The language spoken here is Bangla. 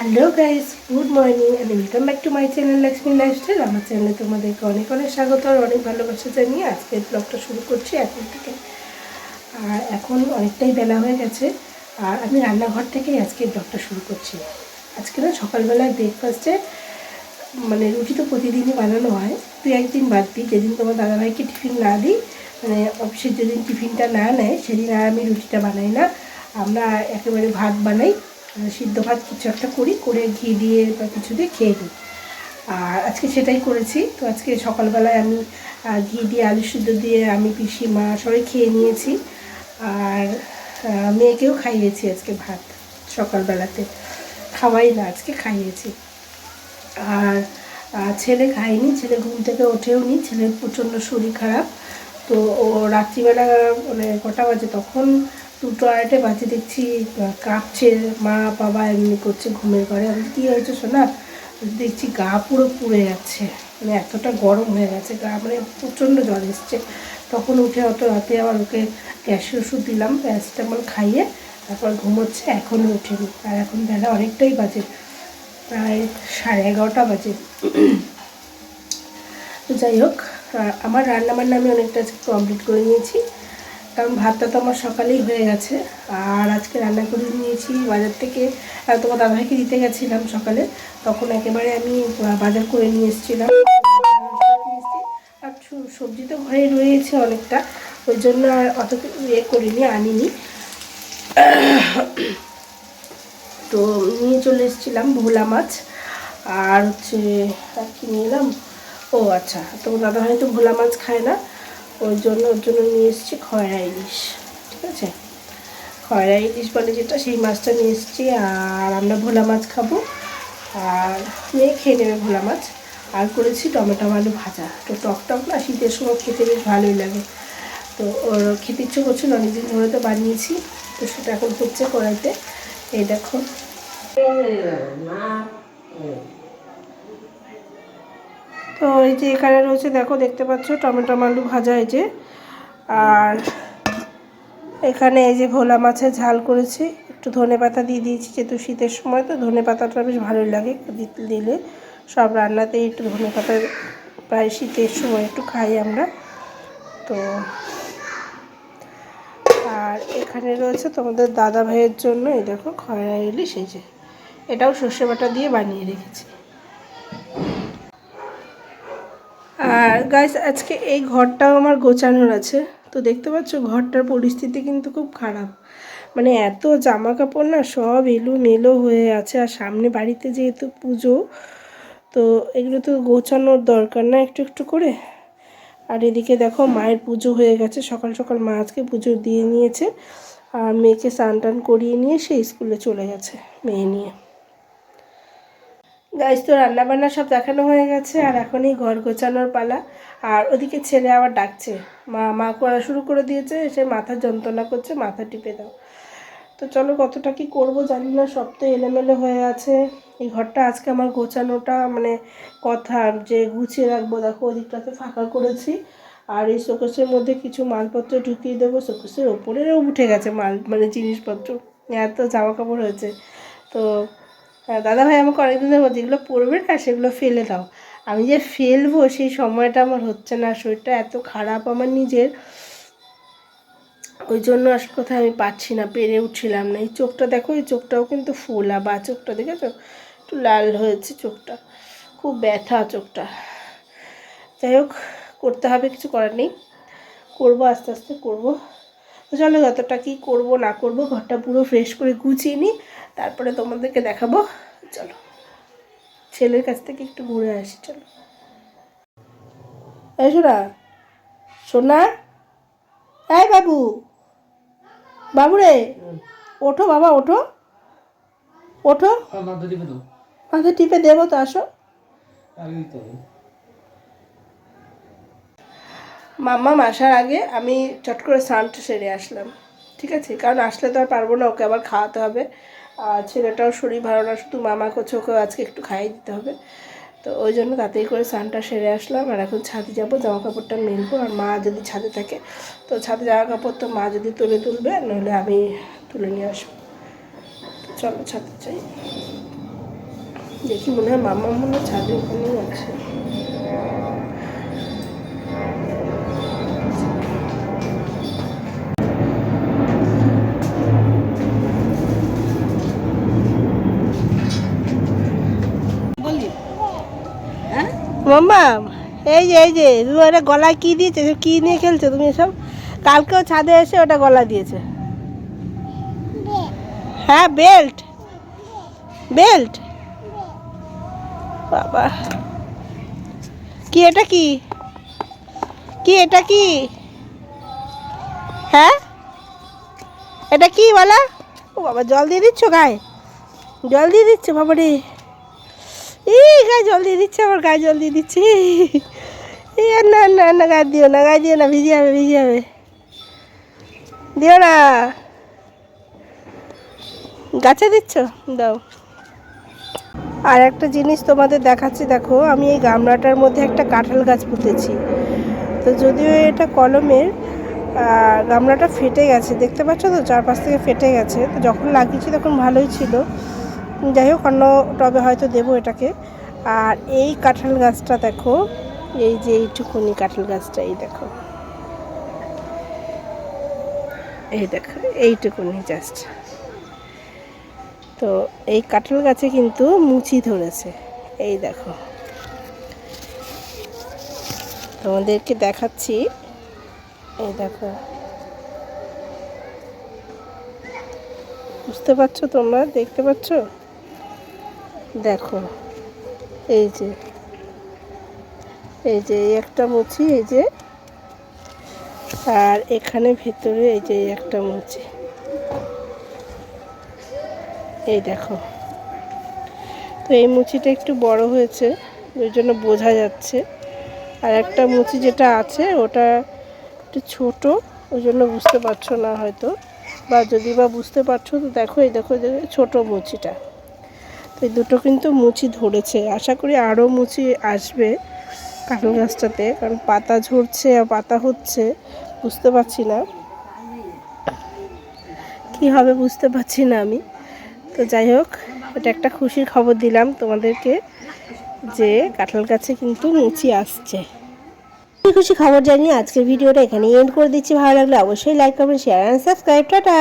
Hello guys good morning and welcome back to my channel Lakshmi lifestyle আমার চ্যানেলে তোমাদেরকে অনেক অনেক স্বাগত আর অনেক ভালোবাসা জানিয়ে আজকে ব্লগটা শুরু করছি এখন থেকে। আর এখন অনেকটাই বেলা হয়ে গেছে, আর আমি রান্নাঘর থেকেই আজকে ব্লগটা শুরু করছি। আজকে না সকালবেলায় ব্রেকফাস্টে মানে রুটি তো প্রতিদিনই বানানো হয়। তুই একদিন বাদ দিই, যেদিন তোমার দাদাভাইকে টিফিন না দিই মানে অফিসের যেদিন টিফিনটা না নেয়, সেদিন আর আমি রুটিটা বানাই না। আমরা একেবারে ভাত বানাই সিদ্ধ ভাত কিছু একটা করি, করে ঘি দিয়ে বা কিছু দিয়ে খেয়ে নিই। আর আজকে সেটাই করেছি। তো আজকে সকালবেলায় আমি ঘি দিয়ে আলু সিদ্ধ দিয়ে আমি পিসি মা সবাই খেয়ে নিয়েছি। আর মেয়েকেও খাইয়েছি আজকে ভাত সকালবেলাতে। খাওয়াই না, আজকে খাইয়েছি। আর ছেলে খায়নি, ছেলে ঘুম থেকে ওঠেও নি, ছেলের প্রচণ্ড শরীর খারাপ। তো ও রাত্রিবেলা মানে কটা বাজে তখন দুটো আড়াইটে বাজে দেখছি কাঁপছে, মা বাবা এমনি করছে ঘুমের ঘরে। আমি কী হয়েছে শোনা দেখছি গা পুরো পুড়ে যাচ্ছে। মানে এতটা গরম হয়ে গেছে গা মানে প্রচণ্ড জ্বর এসছে। তখন উঠে অত রাতে আবার ওকে গ্যাসের ওষুধ দিলাম, প্যারাসিটামল খাইয়ে তারপর ঘুমোচ্ছে, এখনও ওঠেনি। আর এখন বেলা অনেকটাই বাজে, প্রায় সাড়ে এগারোটা বাজে। তো যাই হোক আমার রান্না বান্না আমি অনেকটা কমপ্লিট করে নিয়েছি। কারণ ভাতটা তো আমার সকালেই হয়ে গেছে। আর আজকে রান্না করে নিয়েছি বাজার থেকে তোমার দাদাভাইকে দিতে গেছিলাম সকালে। তখন একেবারে আমি বাজার করে নিয়ে এসেছিলাম। আর সবজি তো ঘরে রয়েছে অনেকটা, ওই জন্য আর অত ইয়ে করিনি, আনিনি। তো নিয়ে চলে এসেছিলাম ভোলা মাছ। আর হচ্ছে, আর কি নিয়ে এলাম? ও আচ্ছা তো দাদা ভাই তো ভোলা মাছ খায় না। ওই জন্য, ওর জন্য নিয়ে এসেছি খয়রা ইলিশ, ঠিক আছে? খয়রা ইলিশ বলে যেটা, সেই মাছটা নিয়ে এসেছি, আর আমরা ভোলা মাছ খাব, আর মেয়ে খেয়ে নেবে ভোলা মাছ? আর করেছি টমেটো আলু ভাজা। তো টক টক না, শীতের সময় খেতে বেশ ভালোই লাগে। তো ওর খেতে ইচ্ছে করছিল, অনেকদিন ধরে তো বানিয়েছি, তো সেটা এখন হচ্ছে কড়াইতে। এই দেখো। তো এই যে এখানে রয়েছে, দেখো, দেখতে পাচ্ছ, টমেটো আলু ভাজা এই যে। আর এখানে এই যে ভোলা মাছের ঝাল করেছি। একটু ধনে পাতা দিয়ে দিয়েছি, যেহেতু শীতের সময়, তো ধনে পাতাটা বেশ ভালোই লাগে। দিলে সব রান্নাতেই একটু ধনে পাতা প্রায় শীতের সময় একটু খাই আমরা। তো আর এখানে রয়েছে তোমাদের দাদা ভাইয়ের জন্য, এই দেখো, খয়রা ইলিশ, এই যে। এটাও সর্ষে বাটা দিয়ে বানিয়ে রেখেছি। আর গাইস আজকে এই ঘরটাও আমার গোছানোর আছে। তো দেখতে পাচ্ছ, ঘরটার পরিস্থিতি কিন্তু খুব খারাপ। মানে এত জামা কাপড় না, সব এলো মেলো হয়ে আছে। আর সামনে বাড়িতে যেহেতু পুজো, তো এগুলো তো গোছানোর দরকার না একটু একটু করে। আর এদিকে দেখো, মায়ের পুজো হয়ে গেছে। সকাল সকাল মা আজকে পুজো দিয়ে নিয়েছে। আর মেয়েকে স্নান টান করিয়ে নিয়ে সে স্কুলে চলে গেছে, মেয়ে নিয়ে। গাইজ তো রান্না বান্না সব দেখানো হয়ে গেছে, আর এখনই ঘর গোছানোর পালা। আর ওদিকে ছেলে আবার ডাকছে। মা মা করা শুরু করে দিয়েছে সে মাথা যন্ত্রণা করছে, মাথা টিপে দাও। তো চলো, কতটা কি করব জানি না, সব তো এলোমেলো হয়ে আছে। এই ঘরটা আজকে আমার গোছানোটা মানে কথা যে গুছিয়ে রাখব, দেখো ওদিকটাতে ফাঁকা করেছি। আর এই শোকেসের মধ্যে কিছু মালপত্র ঢুকিয়ে দেবো, শোকেসের ওপরেও উঠে গেছে মাল মানে জিনিসপত্র। এত জামা কাপড় হয়েছে। তো হ্যাঁ দাদা ভাই আমাকে অনেকদিন ধরে এগুলো পড়বে না, সেগুলো ফেলে দাও। আমি যে ফেলব, সেই সময়টা আমার হচ্ছে না। শরীরটা এত খারাপ আমার নিজের। ওই জন্য আসল কথা আমি পাচ্ছি না, পেরে উঠছিলাম না। এই চোখটা দেখো, এই চোখটাও কিন্তু ফোলা বা চোখটা দেখেছ একটু লাল হয়েছে চোখটা। খুব ব্যথা চোখটা। যাই হোক, করতে হবে, কিছু করার নেই। করব, আস্তে আস্তে করব। তো চলো যতটা কি করব না করব ঘরটা পুরো ফ্রেশ করে গুছিয়ে নিই তারপরে তোমাদেরকে দেখাবো। চলো ছেলের কাছ থেকে একটু ঘুরে আসি চলো। এই শোনা সোনা এই বাবু বাবু রে ওঠো বাবা ওঠো। ওঠো। মাথা টিপে দেবো তো আসো। আগেই তো মাম্মা আসার আগে আমি চট করে স্নানটা সেরে আসলাম, ঠিক আছে? কারণ আসলে তো আর পারব না, ওকে আবার খাওয়াতে হবে। আর ছেলেটাও শরীর ভালো না, শুধু মামা করছে ওকে আজকে একটু খাইয়ে দিতে হবে। তো ওই জন্য তাড়াতাড়ি করে স্নানটা সেরে আসলাম, আর এখন ছাদে যাব জামা কাপড়টা মেলবো, আর মা যদি ছাদে থাকে, তো ছাদে জামা কাপড় তো মা যদি তুলে তুলবে, নইলে আমি তুলে নিয়ে আসব। চলো ছাদে যাই। দেখি মনে হয় মামা মনে হয় ছাদে ওখানেই মাম্মা, এই যে এই যে ওটা গলায় কি দিয়েছে? কি নিয়ে খেলছো তুমি এসব? কালকেও ছাদে এসে ওটা গলা দিয়েছে। হ্যাঁ বেল্ট। বেল্ট? বাবা। কি এটা কি? কি এটা কি? হ্যাঁ? এটা কি বলা? ও বাবা, জল দিয়ে দিচ্ছ গায়ে? জল দিয়ে দিচ্ছ বাবা রে এই, গায়ে জল দিয়ে দিচ্ছে আমার, গায়ে জল দিয়ে দিচ্ছে। আর না না না, গায়ে দিও না, গায়ে দিও না, ভিজে যাবে ভিজে যাবে। দিও না। গাছে দিচ্ছ? দাও। আর একটা জিনিস তোমাদের দেখাচ্ছি, দেখো, আমি এই গামলাটার মধ্যে একটা কাঁঠাল গাছ পুঁতেছি। তো যদিও এটা কলমের গামলাটা ফেটে গেছে, দেখতে পাচ্ছ তো? চারপাশ থেকে ফেটে গেছে। তো যখন লাগিয়েছি তখন ভালোই ছিল। যাই হোক অন্য টবে হয়তো দেবো এটাকে। আর এই কাঁঠাল গাছটা দেখো, এই যে এইটুকুনি কাঁঠাল গাছটা, এই দেখো। এই দেখো, এইটুকুনি জাস্ট তো এই কাঁঠাল গাছে কিন্তু মুচি ধরেছে, এই দেখো। তোমাদেরকে দেখাচ্ছি, এই দেখো। বুঝতে পারছ তোমরা? দেখতে পাচ্ছো? দেখো এই যে এই যে একটা মুচি এই যে আর এখানে ভেতরে এই যে একটা মুচি। এই দেখো তো এই মুচিটা একটু বড় হয়েছে ওই জন্য বোঝা যাচ্ছে। আর একটা মুচি যেটা আছে ওটা একটু ছোট ওই জন্য বুঝতে পারছ না হয়তো বা যদি বা বুঝতে পারছ তো দেখো এই দেখো, ছোট মুচিটা। তো এই দুটো কিন্তু মুচি ধরেছে। আশা করি আরও মুচি আসবে কাঁঠাল গাছটাতে, কারণ পাতা ঝরছে আর পাতা হচ্ছে, বুঝতে পারছি না। কি হবে বুঝতে পারছি না আমি। তো যাই হোক, এটা একটা খুশির খবর দিলাম তোমাদেরকে যে কাঁঠাল গাছে কিন্তু মুচি আসছে। খুশি খুশি খবর জানিয়ে আজকের ভিডিওটা এখানে এন্ড করে দিচ্ছি। ভালো লাগলে অবশ্যই লাইক করবেন শেয়ার অ্যান্ড সাবস্ক্রাইব টাটা!